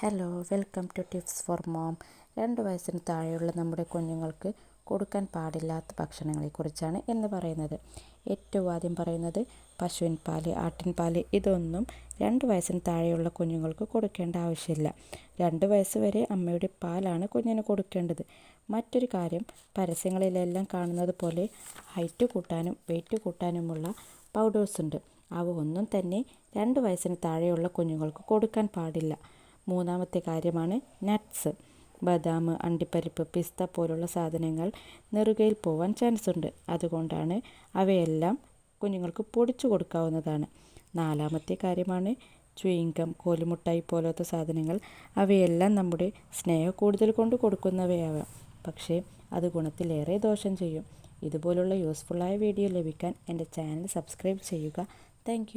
Hello welcome to tips for mom രണ്ട് വയസ്സിന് താഴെയുള്ള നമ്മുടെ കുഞ്ഞുങ്ങൾക്ക് കൊടുക്കാൻ പാടില്ലാത്ത ഭക്ഷണങ്ങളെക്കുറിച്ചാണ് എന്ന് പറയുന്നത്. ഏറ്റവും ആദ്യം പറയുന്നത് പശുവിൻ പാൽ ആട്ടിൻ പാൽ ഇതൊന്നും രണ്ട് വയസ്സിന് താഴെയുള്ള കുഞ്ഞുങ്ങൾക്ക് കൊടുക്കേണ്ട ആവശ്യമില്ല. രണ്ട് വയസ്സ് വരെ അമ്മയുടെ പാലാണ് കുഞ്ഞിന് കൊടുക്കേണ്ടത്. മറ്റൊരു കാര്യം പരസ്യങ്ങളിലെല്ലാം കാണുന്നത് പോലെ ഹൈറ്റ് കൂട്ടാനും വെയിറ്റ് കൂട്ടാനുമുള്ള പൗഡേഴ്സ് ഉണ്ട്. അവ ഒന്നും തന്നെ രണ്ട് വയസ്സിന് താഴെയുള്ള കുഞ്ഞുങ്ങൾക്ക് കൊടുക്കാൻ പാടില്ല. മൂന്നാമത്തെ കാര്യമാണ് നട്ട്സ് ബദാം അണ്ടിപ്പരിപ്പ് പിസ്ത പോലുള്ള സാധനങ്ങൾ നെറുകയിൽ പോവാൻ ചാൻസ് ഉണ്ട്. അതുകൊണ്ടാണ് അവയെല്ലാം കുഞ്ഞുങ്ങൾക്ക് പൊടിച്ചു കൊടുക്കാവുന്നതാണ്. നാലാമത്തെ കാര്യമാണ് ചുയിങ്കം കോലുമുട്ടായി പോലത്തെ സാധനങ്ങൾ. അവയെല്ലാം നമ്മുടെ സ്നേഹം കൂടുതൽ കൊണ്ട് കൊടുക്കുന്നവയാവാം. പക്ഷേ അത് ഗുണത്തിലേറെ ദോഷം ചെയ്യും. ഇതുപോലുള്ള യൂസ്ഫുള്ളായ വീഡിയോ ലഭിക്കാൻ എന്റെ ചാനൽ സബ്സ്ക്രൈബ് ചെയ്യുക. താങ്ക്